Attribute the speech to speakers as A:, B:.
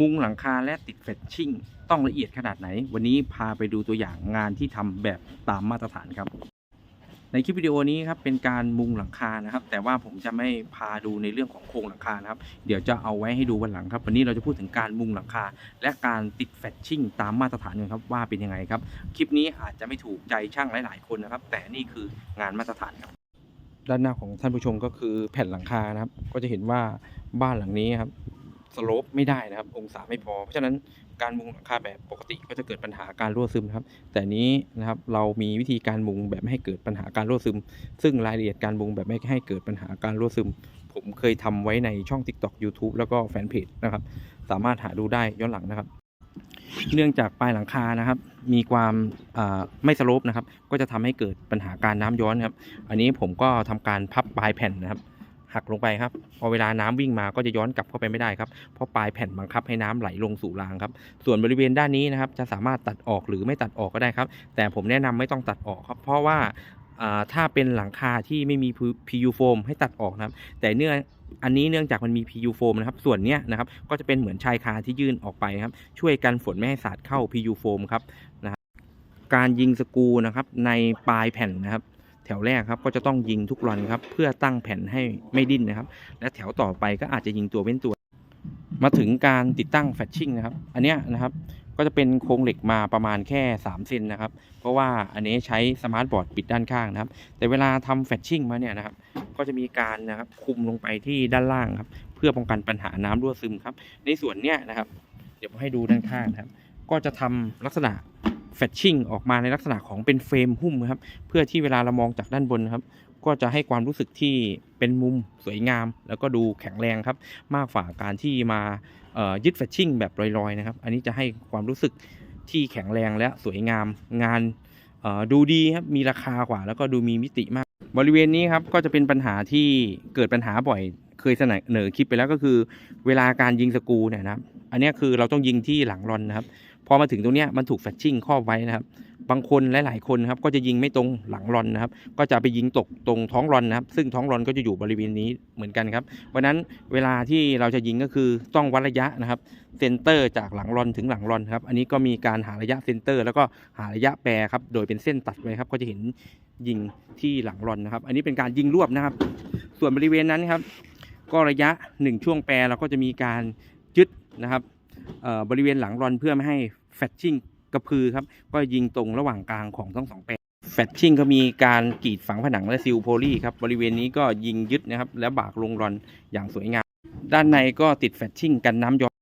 A: มุงหลังคาและติดเฟชชิ่งต้องละเอียดขนาดไหน วันนี้พาไปดูตัวอย่างงานที่ทำแบบตามมาตรฐานครับ ในคลิปวิดีโอนี้ครับเป็นการมุงหลังคานะครับ แต่ว่าผมจะไม่พาดูในเรื่องของโครงหลังคานะครับ เดี๋ยวจะเอาไว้ให้ดูวันหลังครับ วันนี้เราจะพูดถึงการมุงหลังคา และการติดแฟชชิ่งตามมาตรฐานกันครับว่าเป็นยังไงครับ คลิปนี้อาจจะไม่ถูกใจช่างหลาย ๆ คนนะครับ แต่นี่คืองานมาตรฐานครับด้านหน้าของท่านผู้ชมก็คือแผ่นหลังคานะครับ ก็จะเห็นว่าบ้านหลังนี้ครับ สโลปไม่ได้นะครับ องศาไม่พอ เพราะฉะนั้นการมุงหลังคาแบบปกติก็จะเกิดปัญหาการรั่วซึมนะครับ แต่นี้นะครับเรามีวิธีการมุงแบบไม่ให้เกิดปัญหาการรั่วซึม ซึ่งรายละเอียดการมุงแบบไม่ให้เกิดปัญหาการรั่วซึม ผมเคยทำไว้ในช่อง TikTok YouTube แล้วก็แฟนเพจนะครับ สามารถหาดูได้ย้อนหลังนะครับ เนื่องจากปลายหลังคานะครับ มีความไม่สโลปนะครับ ก็จะทำให้เกิดปัญหาการน้ำย้อนครับ อันนี้ผมก็ทำการพับปลายแผ่นนะครับ หักลงไปครับ พอเวลาน้ำวิ่งมาก็จะย้อนกลับเข้าไปไม่ได้ครับ เพราะปลายแผ่นบังคับให้น้ำไหลลงสู่รางครับ ส่วนบริเวณด้านนี้นะครับ จะสามารถตัดออกหรือไม่ตัดออกก็ได้ครับ แต่ผมแนะนำไม่ต้องตัดออกครับ เพราะว่าถ้าเป็นหลังคาที่ไม่มี PU โฟมให้ตัดออกนะครับ แต่เนื่องอันนี้เนื่องจากมันมี PU โฟมนะครับ ส่วนเนี้ยนะครับ ก็จะเป็นเหมือนชายคาที่ยื่นออกไปครับ ช่วยกันฝนไม่ให้สาดเข้า PU โฟมครับนะครับการยิงสกูนะครับในปลายแผ่นนะครับ แถวแรกครับก็จะต้องยิงทุกรอนครับเพื่อตั้งแผ่นให้ไม่ดิ้นนะครับ และแถวต่อไปก็อาจจะยิงตัวเว้นตัว มาถึงการติดตั้งแฟชชิ่งนะครับ อันเนี้ยนะครับก็จะเป็นโครงเหล็กมาประมาณแค่ 3 เซนนะครับ เพราะว่าอันนี้ใช้สมาร์ทบอร์ดปิดด้านข้างนะครับ แต่เวลาทำแฟชชิ่งมาเนี่ยนะครับ ก็จะมีการนะครับคุมลงไปที่ด้านล่างครับ เพื่อป้องกันปัญหาน้ำรั่วซึมครับ ในส่วนเนี้ยนะครับ เดี๋ยวให้ดูด้านข้างนะครับ ก็จะทำลักษณะ แฟชชิ่งออกมาในลักษณะของเป็นเฟรมหุ้มครับ เพื่อที่เวลาเรามองจากด้านบนครับ ก็จะให้ความรู้สึกที่เป็นมุมสวยงาม แล้วก็ดูแข็งแรงครับ มากกว่าการที่มายึดแฟชชิ่งแบบลอยๆนะครับ อันนี้จะให้ความรู้สึกที่แข็งแรงและสวยงามงานดูดีครับ มีราคากว่า แล้วก็ดูมีมิติมาก บริเวณนี้ครับก็จะเป็นปัญหาที่เกิดปัญหาบ่อยเคยเสนอคลิปไปแล้วก็คือเวลาการยิงสกูเนี่ยนะครับ อันนี้คือเราต้องยิงที่หลังรอนนะครับ อมาถึงตรงนี้มันถูกแฟชชิ่งครอบไว้นะครับ บางคนหลาย ๆ คนครับก็จะยิงไม่ตรงหลังรอนนะครับ ก็จะไปยิงตกตรงท้องรอนนะครับ ซึ่งท้องรอนก็จะอยู่บริเวณนี้เหมือนกันครับเพราะนั้นเวลาที่เราจะยิงก็คือต้องวัดระยะนะครับเซนเตอร์จากหลังรอนถึงหลังรอนครับอันนี้ก็มีการหาระยะเซนเตอร์ แล้วก็หาระยะแปรครับโดยเป็นเส้นตัดไว้ครับก็จะเห็นยิงที่หลังรอนนะครับ อันนี้เป็นการยิงรวบนะครับ ส่วนบริเวณนั้นครับ ก็ระยะหนึ่งช่วงแปรเราก็จะมีการยึดนะครับบริเวณหลังรอนเพื่อไม่ให้ แฟชชิ่งกระพือครับ ก็ยิงตรงระหว่างกลางของทั้งสองแปลงแฟชชิ่งก็มีการกรีดฝังผนังและซิลโพลีครับบริเวณนี้ก็ยิงยึดนะครับ และบากลงรอนอย่างสวยงาม ด้านในก็ติดแฟชชิ่งกันน้ำย้อน